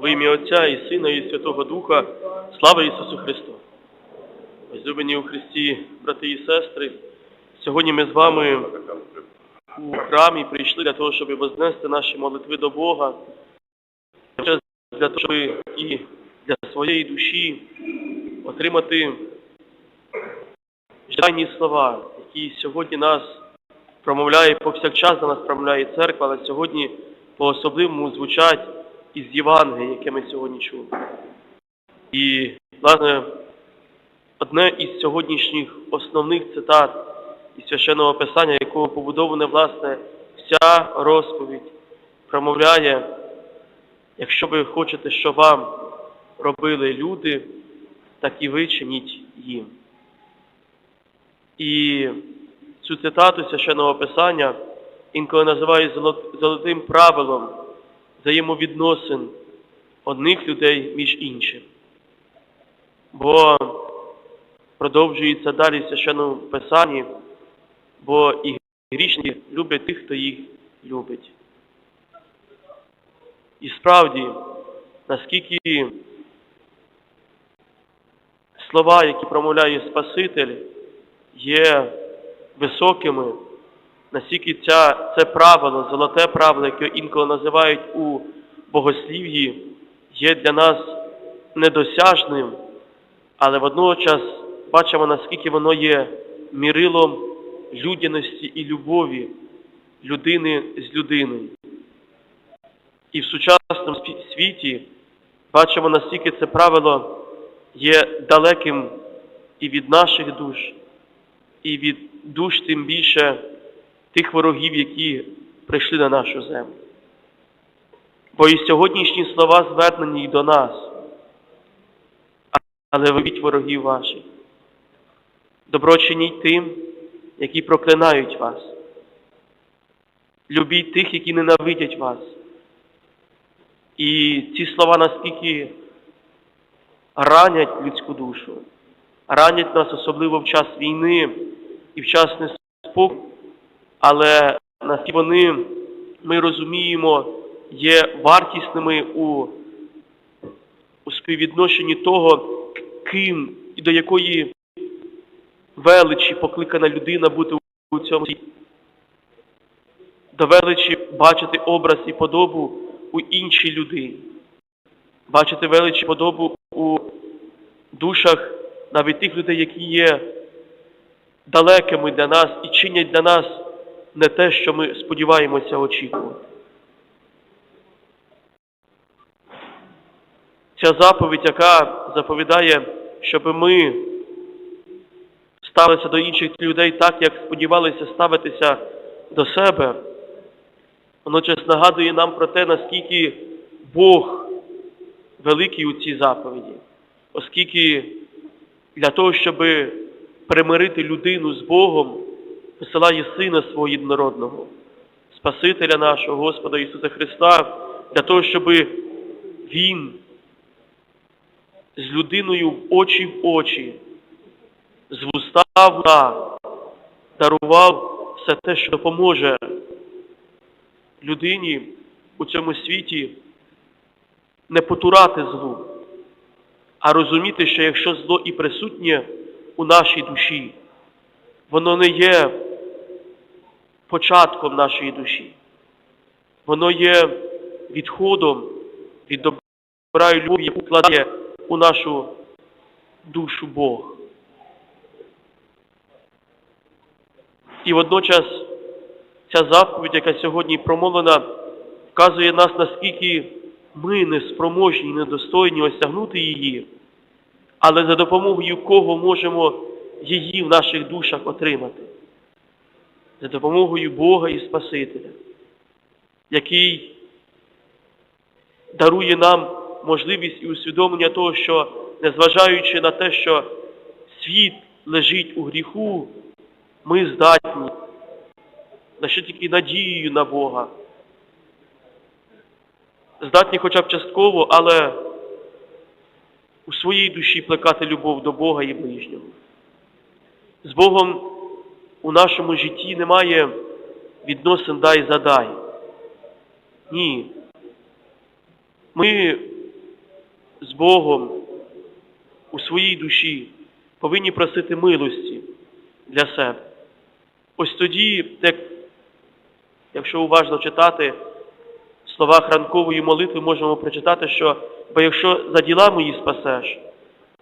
Во ім'я Отця і Сина, і Святого Духа, слава Ісусу Христу! Возлюблені у Христі, брати і сестри, сьогодні ми з вами у храмі прийшли для того, щоб вознести наші молитви до Бога, для того, щоб і для своєї душі отримати життєві слова, які сьогодні нас промовляє повсякчас до нас промовляє церква, але сьогодні по-особливому звучать із Євангелія, яке ми сьогодні чули. І, власне, одне із сьогоднішніх основних цитат із священного писання, якого побудована, власне, вся розповідь, промовляє, якщо ви хочете, що вам робили люди, так і ви чиніть їм. І цю цитату священного писання інколи називають золотим правилом взаємовідносин одних людей між іншим. Бо продовжується далі священному писанні, бо і грішні люблять тих, хто їх любить. І справді, наскільки слова, які промовляє Спаситель, є високими, наскільки ця, це правило, золоте правило, яке інколи називають у богослів'ї, є для нас недосяжним, але водночас бачимо, наскільки воно є мірилом людяності і любові людини з людиною. І в сучасному світі бачимо, наскільки це правило є далеким і від наших душ, і від душ тим більше тих ворогів, які прийшли на нашу землю. Бо і сьогоднішні слова звернені й до нас, але любіть ворогів ваших. Добро чиніть тим, які проклинають вас. Любіть тих, які ненавидять вас. І ці слова наскільки ранять людську душу, ранять нас особливо в час війни і в час неспокою, але наскільки вони, ми розуміємо, є вартісними у, у співвідношенні того, ким і до якої величі покликана людина бути у цьому світі. До величі бачити образ і подобу у іншій людині, бачити велич і подобу у душах навіть тих людей, які є далекими для нас і чинять для нас не те, що ми сподіваємося очікувати. Ця заповідь, яка заповідає, щоб ми ставилися до інших людей так, як сподівалися ставитися до себе, водночас нагадує нам про те, наскільки Бог великий у цій заповіді, оскільки для того, щоб примирити людину з Богом, посилає Сина свого єднородного, Спасителя нашого Господа Ісуса Христа, для того, щоб Він з людиною в очі в очі, з вуста в дарував все те, що допоможе людині у цьому світі не потурати злу, а розуміти, що якщо зло і присутнє у нашій душі, воно не є початком нашої душі, воно є відходом від добра і любові, яку кладе у нашу душу Бог. І водночас ця заповідь, яка сьогодні промовлена, вказує нас, наскільки ми неспроможні недостойні осягнути її, але за допомогою кого можемо її в наших душах отримати? За допомогою Бога і Спасителя, який дарує нам можливість і усвідомлення того, що незважаючи на те, що світ лежить у гріху, ми здатні лише тільки надією на Бога. Здатні хоча б частково, але у своїй душі плекати любов до Бога і ближнього. З Богом у нашому житті немає відносин дай задай. Ні. Ми з Богом у своїй душі, повинні просити милості для себе. Ось тоді, якщо уважно читати в словах ранкової молитви, можемо прочитати, що бо якщо за діла мої спасеш,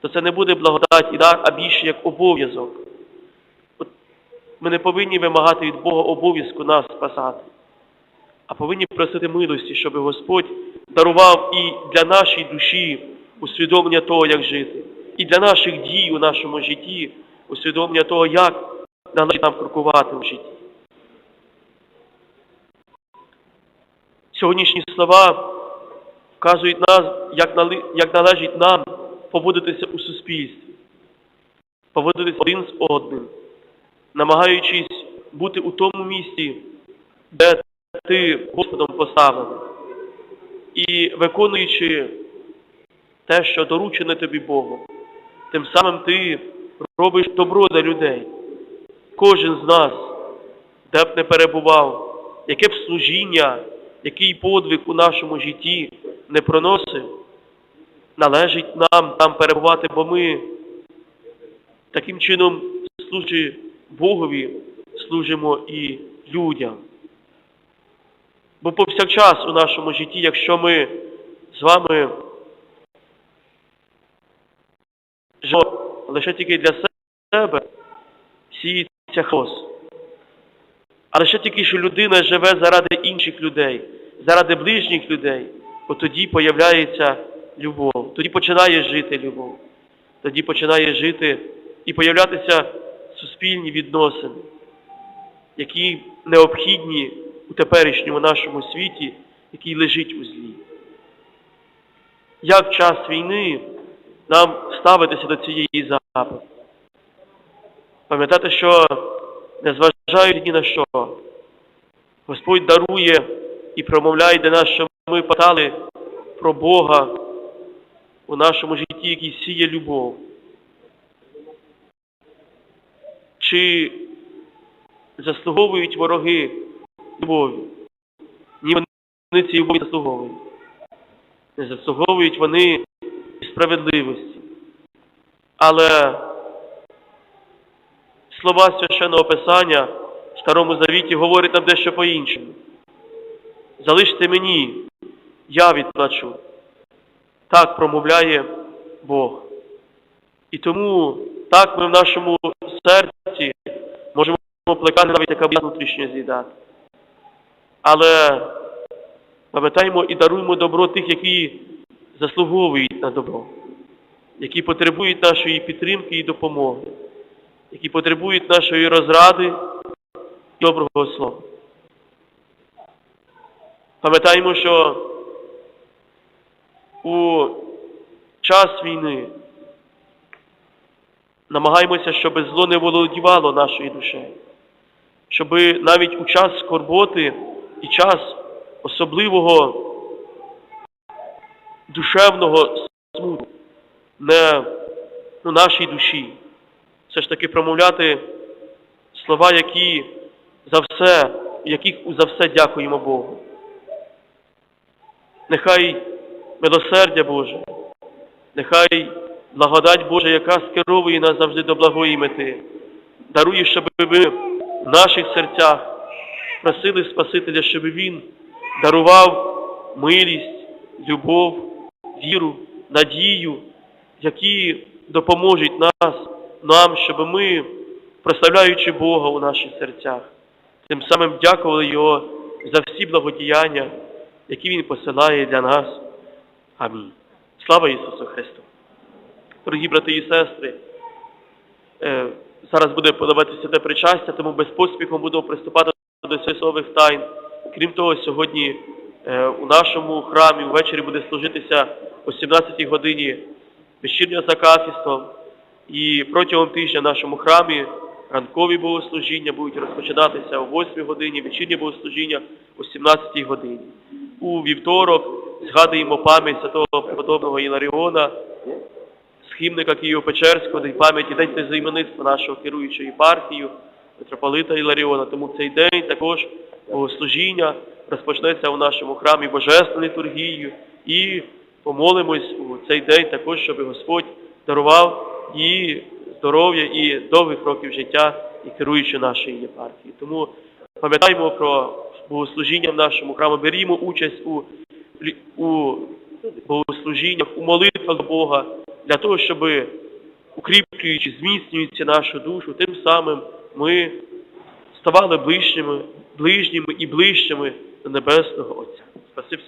то це не буде благодать і дар, а більше як обов'язок. Ми не повинні вимагати від Бога обов'язку нас спасати, а повинні просити милості, щоб Господь дарував і для нашої душі усвідомлення того, як жити, і для наших дій у нашому житті усвідомлення того, як належить нам крокувати в житті. Сьогоднішні слова вказують нас, як належить нам поводитися у суспільстві, поводитися один з одним, намагаючись бути у тому місці, де ти Господом поставлений, і виконуючи те, що доручене тобі Богом, тим самим ти робиш добро для людей. Кожен з нас, де б не перебував, яке б служіння, який подвиг у нашому житті не проносив, належить нам там перебувати, бо ми таким чином, служи Богові, служимо і людям. Бо повсякчас у нашому житті, якщо ми з вами живемо лише тільки для себе, сіється хаос. А лише тільки, що людина живе заради інших людей, заради ближніх людей, от тоді появляється любов, тоді починає жити любов, тоді починає жити і появлятися суспільні відносини, які необхідні у теперішньому нашому світі, який лежить у злі. Як в час війни нам ставитися до цієї запити? Пам'ятати, що незважаючи ні на що, Господь дарує і промовляє до нас, що ми питали про Бога у нашому житті, який сіє любов. Чи заслуговують вороги любові? Ні, вони цієї любові заслуговують. Не заслуговують вони справедливості. Але слова священного Писання в Старому Завіті говорять нам дещо по-іншому. Залиште мені, я відплачу. Так промовляє Бог. І тому так ми в нашому серці можемо плекати навіть яка внутрішньо з'їдати. Але пам'ятаємо і даруємо добро тих, які заслуговують на добро, які потребують нашої підтримки і допомоги, які потребують нашої розради і доброго слова. Пам'ятаємо, що у час війни намагаємося, щоб зло не володівало нашою душею, щоб навіть у час скорботи і час особливого душевного смутку не у нашій душі, все ж таки промовляти слова, які за все, яких за все дякуємо Богу. Нехай милосердя Боже, нехай благодать Божа, яка скеровує нас завжди до благої мети, дарує, щоб ми в наших серцях просили Спасителя, щоб Він дарував милість, любов, віру, надію, які допоможуть нас, нам, щоб ми, прославляючи Бога у наших серцях, тим самим дякували Його за всі благодіяння, які Він посилає для нас. Амінь. Слава Ісусу Христу! Дорогі брати і сестри, е, зараз буде подаватися те причастя, тому без поспіху буду приступати до святових тайн. Крім того, сьогодні е, у нашому храмі ввечері буде служитися о 17 годині вечірнє за кафістом. І протягом тижня в нашому храмі ранкові богослужіння будуть розпочинатися о 8 годині, вечірнє богослужіння о 17 годині. У вівторок згадуємо пам'ять святого преподобного Іларіона, схимника Києво-Печерського, день пам'яті, день тезаіменництва нашого керуючого єпархію, митрополита Іларіона. Тому цей день також богослужіння розпочнеться у нашому храмі Божественною літургією і помолимось у цей день також, щоб Господь дарував їй здоров'я і довгих років життя і керуючи нашої єпархії. Тому пам'ятаємо про богослужіння в нашому храмі, берімо участь у, у богослужіннях, у молитвах до Бога, для того, щоб укріплюючи, зміцнюючи нашу душу, тим самим ми ставали ближніми, ближніми і ближчими до Небесного Отця. Спасибі.